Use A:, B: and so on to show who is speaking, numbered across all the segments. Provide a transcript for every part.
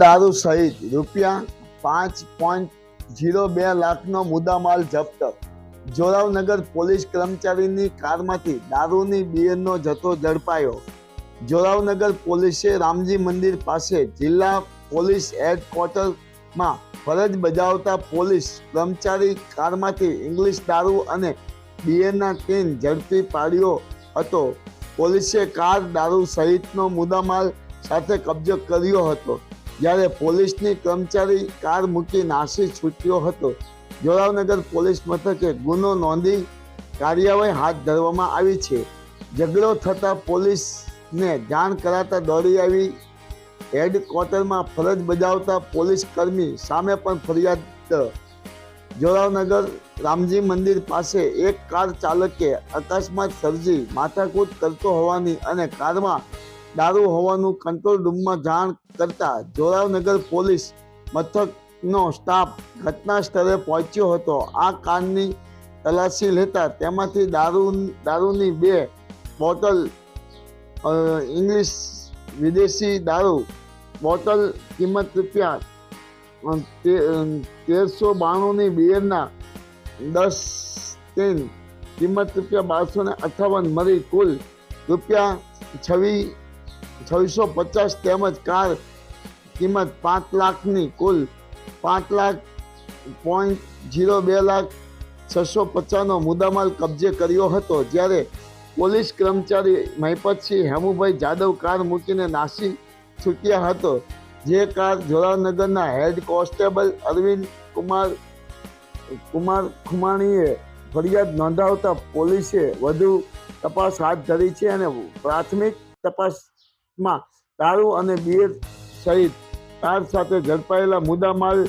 A: દારૂ સહિત રૂપિયા પાંચ પોઈન્ટ જીરો બે લાખનો મુદ્દામાલ જપ્ત. જોરાવનગર પોલીસ કર્મચારીની કારમાંથી દારૂની બિયરનો જથ્થો ઝડપાયો. જોરાવનગર પોલીસે રામજી મંદિર પાસે જિલ્લા પોલીસ હેડક્વાર્ટરમાં ફરજ બજાવતા પોલીસ કર્મચારી કારમાંથી ઇંગ્લિશ દારૂ અને બિયરના કેન ઝડપી પાડ્યો હતો. પોલીસે કાર દારૂ સહિતનો મુદ્દામાલ સાથે કબજો કર્યો હતો. જ્યારે પોલીસની કર્મચારી કાર મૂકી નાસી છૂટ્યો હતો જોરાવનગર પોલીસ મથકે ગુનો નોંધી કાર્યવાહી હાથ ધરવામાં આવી છે. ઝઘડો થતાં પોલીસને જાણ કરાતા દોડી આવી હેડક્વાર્ટરમાં ફરજ બજાવતા પોલીસ કર્મી સામે પણ ફરિયાદ જોરાવનગર રામજી મંદિર પાસે એક કાર ચાલકે અકસ્માત સર્જી માથાકૂટ કરતો હોવાની અને કારમાં દારૂ હોવાનું કંટ્રોલ રૂમમાં જાણ કરતા જોરાવનગર પોલીસ મથકનો સ્ટાફ ઘટના સ્થળે પહોંચ્યો હતો. આ કારની તલાશી લેતા તેમાંથી દારૂ દારૂની બે બોટલ ઇંગ્લિશ વિદેશી દારૂ, બોટલ કિંમત રૂપિયા તેરસો બાણુંની બિયરના દસ ટીન કિંમત રૂપિયા બારસો ને અઠાવન મળી કુલ રૂપિયા છવ્વી છવ્વીસો પચાસ તેમજ કાર કિંમત પાંચ લાખની કુલ પાંચ લાખ પોઈન્ટ જીરો બે લાખ છસો પચાસનો મુદ્દામાલ કબજે કર્યો હતો. જ્યારે પોલીસ કર્મચારી મહિપતસિંહ હેમુભાઈ જાદવ કાર મૂકીને નાસી છૂટ્યા હતો. જે કાર જોરાનગરના હેડ કોન્સ્ટેબલ અરવિંદ કુમાર કુમાર ખુમાણીએ ફરિયાદ નોંધાવતા પોલીસે વધુ તપાસ હાથ ધરી છે અને પ્રાથમિક તપાસમાં દારૂ અને બિયર સહિત કાર સાથે ઝડપાયેલા મુદ્દામાલ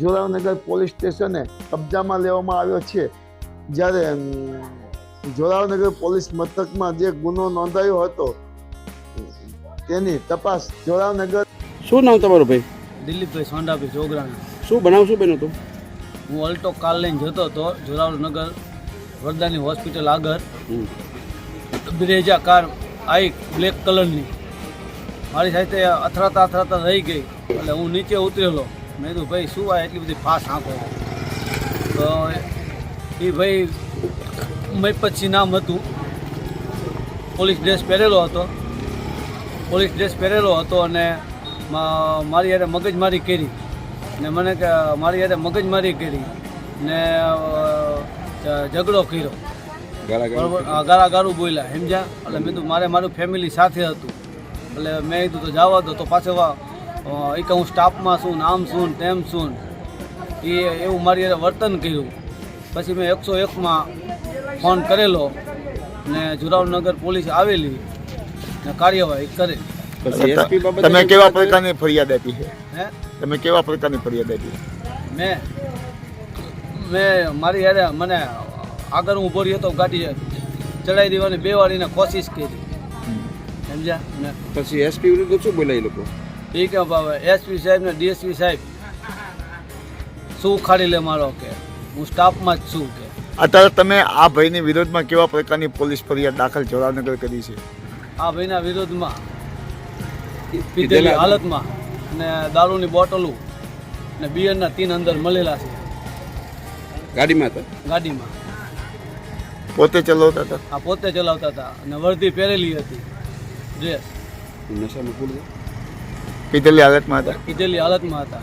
A: જોરાવનગર પોલીસ સ્ટેશને કબજામાં લેવામાં આવ્યો છે. જ્યારે જોરાવનગર પોલીસ મથકમાં જે ગુનો નોંધાયો હતો તેની તપાસ જોરાવનગર
B: શું નામ તમારું ભાઈ?
C: દિલીપભાઈ સોંડાભાઈ જોગરાણા
B: શું બનાવશું શું બન્યું હતું?
C: હું અલ્ટો કાર લઈને જતો હતો જોરાવનગર વરદાની હોસ્પિટલ આગળ. બ્રેજા કાર આઈ બ્લેક કલરની મારી સાથે અથડાતા અથડાતા રહી ગઈ. એટલે હું નીચે ઉતરેલો. મેં કીધું ભાઈ શું આ એટલી બધી ફાસ આંખો? તો એ ભાઈ મૈપતસિંહ નામ હતું. પોલીસ ડ્રેસ પહેરેલો હતો. પોલીસ ડ્રેસ પહેરેલો હતો અને મારી યારે મગજમારી કરી. ને મને કે મારી યારે મગજમારી કરી ને ઝઘડો કર્યો. ગાળા ગાળું બોલ્યા સમજ્યા? એટલે મેં તો મારે મારું ફેમિલી સાથે હતું. એટલે મેં કીધું તો જવા દો તો પાછો એ કે હું સ્ટાફમાં છું નામ આમ છું ને તેમ છું ને એ એવું મારી યારે વર્તન કર્યું. પછી મેં એકસો એકમાં ફોન કરેલો ને જુરાવનગર પોલીસ આવેલી ને કાર્યવાહી કરી
B: પછી એસપી બાબતે
A: તમે કેવા પ્રકારની ફરિયાદ આપી છે?
C: હે?
A: તમે કેવા પ્રકારની ફરિયાદ આપી?
C: મેં મેં મારી યારે મને આગળ હું ઊભો રહ્યો તો ગાડી ચડાવી દેવાની બે વાળીને કોશિશ કરી. સમજ્યા?
B: પછી એસપી વિરુદ્ધ શું બોલ્યા એ લોકો?
C: એ કે એસપી સાહેબ ને ડીએસપી સાહેબ શું ઉખાડી લે મારો કે? હું સ્ટાફમાં જ છું કે.
A: અત્યારે તમે આ ભાઈની વિરોધમાં કેવા પ્રકારની પોલીસ ફરિયાદ દાખલ જોરાવનગર કરી છે?
C: આ ભાઈના વિરોધમાં પીધેલી હાલતમાં ને દારૂની બોટલો ને બિયરના તીન અંદર મળેલા છે.
B: ગાડીમાં હતા?
C: ગાડીમાં.
A: પોતે ચલાવતા હતા?
C: આ પોતે ચલાવતા હતા અને વર્દી પહેરેલી હતી. ડ્રેસ
B: નશામાં ફૂલ
A: પીધેલી હાલતમાં હતા
C: પીધેલી હાલતમાં હતા